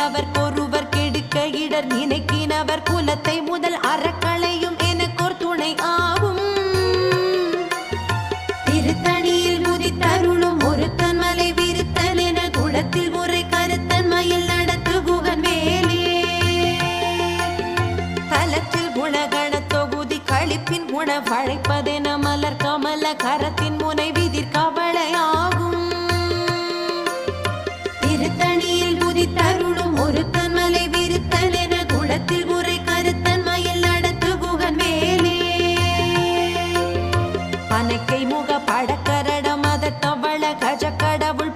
அவர் கொருவர் கெடுக்க இடர் நினைக்கினவர். குலத்தை முதல் அறக்களையும் எனக்கோர் துணை ஆகும். திருத்தணியில் முதித்தருளும் ஒரு மலை விருத்தன் என குளத்தில் உரை கருத்தன் மயில் நடத்து குகன் வேலே தலத்தில் குணகண தொகுதி கழிப்பின் உணவழைப்பதென மலர் கமல கரத்தின் மாணிக்கை முக படக்கரட மத தவள கஜ கடவுள்